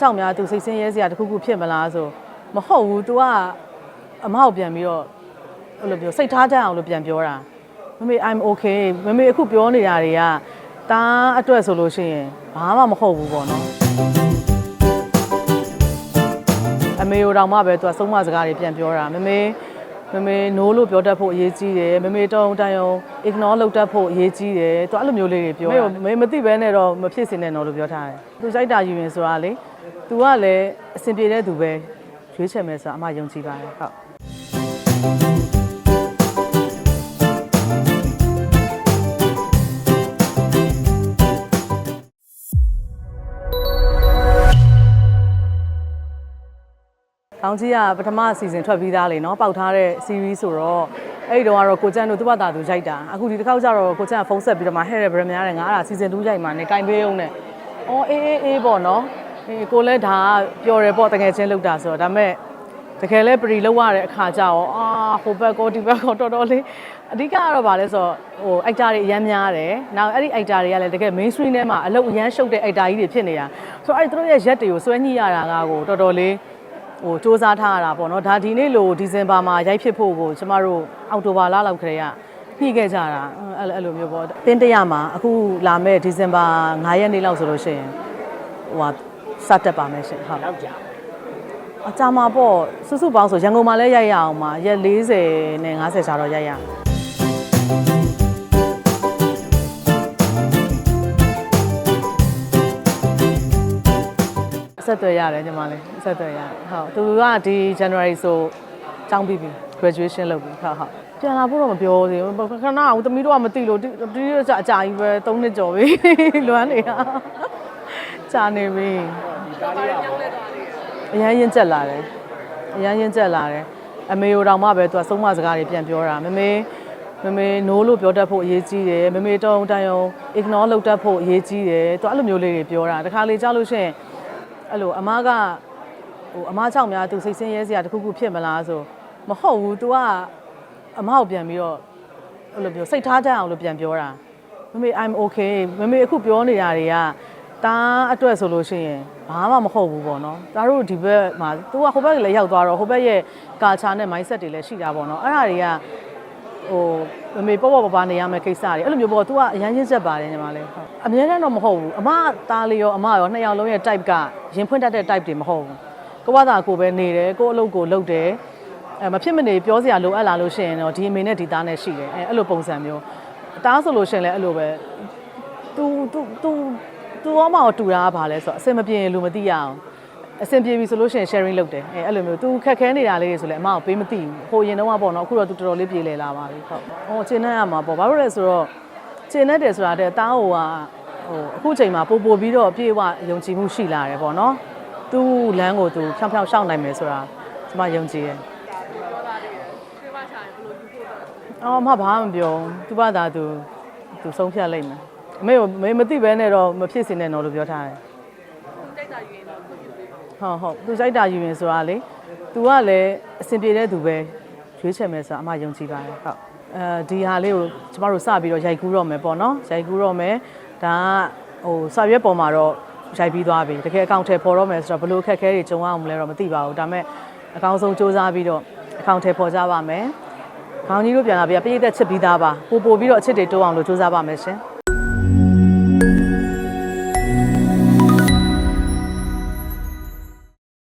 ကြောင့်များသူစိတ်ဆင်းရဲစရာတခုခုဖြစ်မလားဆိုမဟုတ်ဘူး तू ကအမဟုတ်ပြန်ပြီးတော့အဲ့လိုပြောစိတ်ထားကြအောင်လို့ပြန်ပြောတာမမေ I'm okay မမေအခုပြောနေတာတွေကတားအတွက်ဆိုလို့ရှိရင်ဘာမှမဟုတ်ဘူးပေါ့နော်အမေတို့တော့မှပဲသူကဆုံးမစကားတွေပြန်ပြောတာမမေမမေ no လို့ပြောတတ်ဖို့အရေးကြီးတယ်မမေတောင်းတန်ရုံ ignore လုပ်တတ်ဖို့အရေးကြီးတယ်သူအဲ့လိုမျိုးလေးတွေပြောမမေမသိပဲနဲ့တော့မဖြစ်စင်နဲ့တော့လို့ပြောထားတယ်သူစိုက်တာယူရင်ဆိုတာလေ तू ကလည်းအဆင်ပြေတဲ့သူပဲရွေးချယ်မယ်ဆိုတာအမယုံကြည်ပါတယ်ဟုတ်။တောင်ကြီးကပထမအစီအစဉ်ထွက်ပြီးသားလေနော်ပေါက်ထားတဲ့ series ဆိုတော့အဲ့ဒီတော့ကတော့ကိုကျန်းတို့သူ့ဘာသာသူရိုက်တာအခုဒီတစ်ခေါက်ကျတော့ကိုကျန်းကဖုန်းဆက်ပြီးတော့မှဟဲ့ရဗရမများတယ်ငါအဲ့ဒါ season 2ရိုက်မှာနေကင်ပေးအောင်နဲ့အော်အေးအေးအေးပေါ့နော် အေးကိုလည်းဒါပျော်တယ်ပေါ့တကယ်ချင်းလောက်တာဆိုတော့ဒါပေမဲ့တကယ်လဲပရီလောက်ရတဲ့အခါကျတော့အာဟိုဘက်ကောဒီဘက်ကောတော်တော်လေးအဓိကကတော့ဗာလဲဆိုတော့ဟို actor တွေအများများတယ်။နောက်အဲ့ဒီ actor တွေကလည်းတကယ် mainstream ထဲမှာအလုပ်အရန်ရှုပ်တဲ့ actor ကြီးတွေဖြစ်နေတာ။ဆိုတော့အဲ့ဒီသူတို့ရဲ့ရက်တွေကိုစွဲညှိရတာကကိုတော်တော်လေးဟိုစ조사ထားရတာပေါ့နော်ဒါဒီနေ့လို့ဒီဇင်ဘာမှာရိုက်ဖြစ်ဖို့ကိုကျမတို့အောက်တိုဘာလလောက်ခရေကညှိခဲ့ကြတာအဲ့လိုအဲ့လိုမျိုးပေါ့တင်းတရမှာအခုလာမဲ့ဒီဇင်ဘာ9ရက်နေ့လောက်ဆိုလို့ရှိရင်ဟိုဟာ စတက်ပါမယ်ရှင်ဟုတ်နောက်ကြအကြမှာပေါ့စုစုပေါင်းဆိုရန်ကုန်မှာလည်းရိုက်ရအောင်ပါရက်40နဲ့50ရှာတော့ရိုက်ရအောင်ဆက်သွယ်ရတယ်ညီမလေးဆက်သွယ်ရတယ်ဟုတ်သူကဒီ January ဆိုကျောင်းပြီးပြီ graduation လုပ်ပြီဟုတ်ဟုတ်ပြန်လာဖို့တော့မပြောသေးဘူးခဏအောင်သမီးတို့ကမသိလို့ဒီဒီအကြာအကြာကြီးပဲ3နှစ်ကျော်ပြီလွမ်းနေတာ ကြာနေပြီဒီကားလေးကပေါ့အရန်ရင်ကျက်လာတယ်အရန်ရင်ကျက်လာတယ်အမေတို့တောင်မှပဲသူကဆုံးမစကားတွေပြန်ပြောတာမမေမမေနိုးလို့ပြောတတ်ဖို့အရေးကြီးတယ်မမေတုံးတိုင်အောင် ignore လုပ်တတ်ဖို့အရေးကြီးတယ်သူအဲ့လိုမျိုးလေးတွေပြောတာတခါလေကြားလို့ရှိရင်အဲ့လိုအမကဟိုအမကြောင့်များသူစိတ်ဆင်းရဲစရာတစ်ခုခုဖြစ်မလားဆိုမဟုတ်ဘူး तू ကအမကိုပြန်ပြီးတော့အဲ့လိုပြောစိတ်ထားတတ်အောင်လို့ပြန်ပြောတာမမေ I'm okay မမေအခုပြောနေတာတွေက တားအတွက်ဆိုလို့ရှိရင်ဘာမှမဟုတ်ဘူးပေါ့နော်။ဒါတို့ဒီဘက်မှာ तू ကဟိုဘက်လည်းရောက်သွားတော့ဟိုဘက်ရဲ့ culture နဲ့ mindset တွေလည်းရှိတာပေါ့နော်။အဲ့ဒါတွေကဟိုမမေပေါ့ပေါ့ပါပါနေရမယ့်ကိစ္စတွေအဲ့လိုမျိုးပေါ့ तू ကအရန်ရင်းချက်ပါတယ်ညီမလေးဟုတ်အမြဲတမ်းတော့မဟုတ်ဘူးအမသားလေးရောအမရောနှစ်ယောက်လုံးရဲ့ type ကရင်ဖွင့်တတ်တဲ့ type တွေမဟုတ်ဘူးကိုကသာကိုပဲနေတယ်ကိုအလုပ်ကိုလုပ်တယ်အဲမဖြစ်မနေပြောစရာလိုအပ်လာလို့ရှိရင်တော့ဒီအမေနဲ့ဒီသားနဲ့ရှိတယ်အဲအဲ့လိုပုံစံမျိုးအသားဆိုလို့ရှိရင်လည်းအဲ့လိုပဲ तू तू तू तू အမကိုတူတာကဘာလဲဆိုတော့အစင်မပြေရင်လူမသိရအောင်အဆင်ပြေပြီဆိုလို့ရှိရင် sharing လုပ်တယ်အဲအဲ့လိုမျိုး तू ခက်ခဲနေတာလေးတွေဆိုလဲအမကိုပေးမသိဘူးဟိုရင်တော့ကပေါ့နော်အခုတော့ तू တော်တော်လေးပြေလည်လာပါပြီဟုတ်ဟောကျင်းနေရမှာပေါ့ဘာလို့လဲဆိုတော့ကျင်းနေတယ်ဆိုတာတဲ့တားဟိုကဟိုအခုချိန်မှာပို့ပို့ပြီးတော့ပြေဝယုံကြည်မှုရှိလာတယ်ပေါ့နော် तू လမ်းကို तू ဖြောင်းဖြောင်းရှောက်နိုင်မယ်ဆိုတာကျွန်မယုံကြည်တယ်အော်မဘာမှမပြောဘူးသူဘာသာသူသူဆုံးဖြတ်လိုက်မယ် အမေကမေမသိဘဲနဲ့တော့မဖြစ်စင်နဲ့တော့လို့ပြောထားတယ်ဟုတ်ဟုတ်သူစိုက်တာယူရင်ဆိုတာလေ तू ကလည်းအဆင်ပြေတဲ့သူပဲရွေးချယ်မယ်ဆိုတာအမယုံကြည်ပါတယ်ဟုတ်အဲဒီဟာလေးကိုကျမတို့စပြီးတော့ရိုက်ကူးတော့မယ်ပေါ့နော်ရိုက်ကူးတော့မယ်ဒါကဟိုစာရွက်ပေါ်မှာတော့ရိုက်ပြီးသွားပြီတကယ်အကောင့်ထဲပေါ်တော့မယ်ဆိုတော့ဘလို့အခက်အခဲတွေကြုံရအောင်မလဲတော့မသိပါဘူးဒါပေမဲ့အကောင်းဆုံးစူးစမ်းပြီးတော့အကောင့်ထဲပေါ်ကြပါမယ်ခေါင်းကြီးတို့ပြန်လာပြီးပြည့်သက်ချစ်ပြီးသားပါပို့ပို့ပြီးတော့အချစ်တွေတိုးအောင်လို့စူးစမ်းပါမယ်ရှင်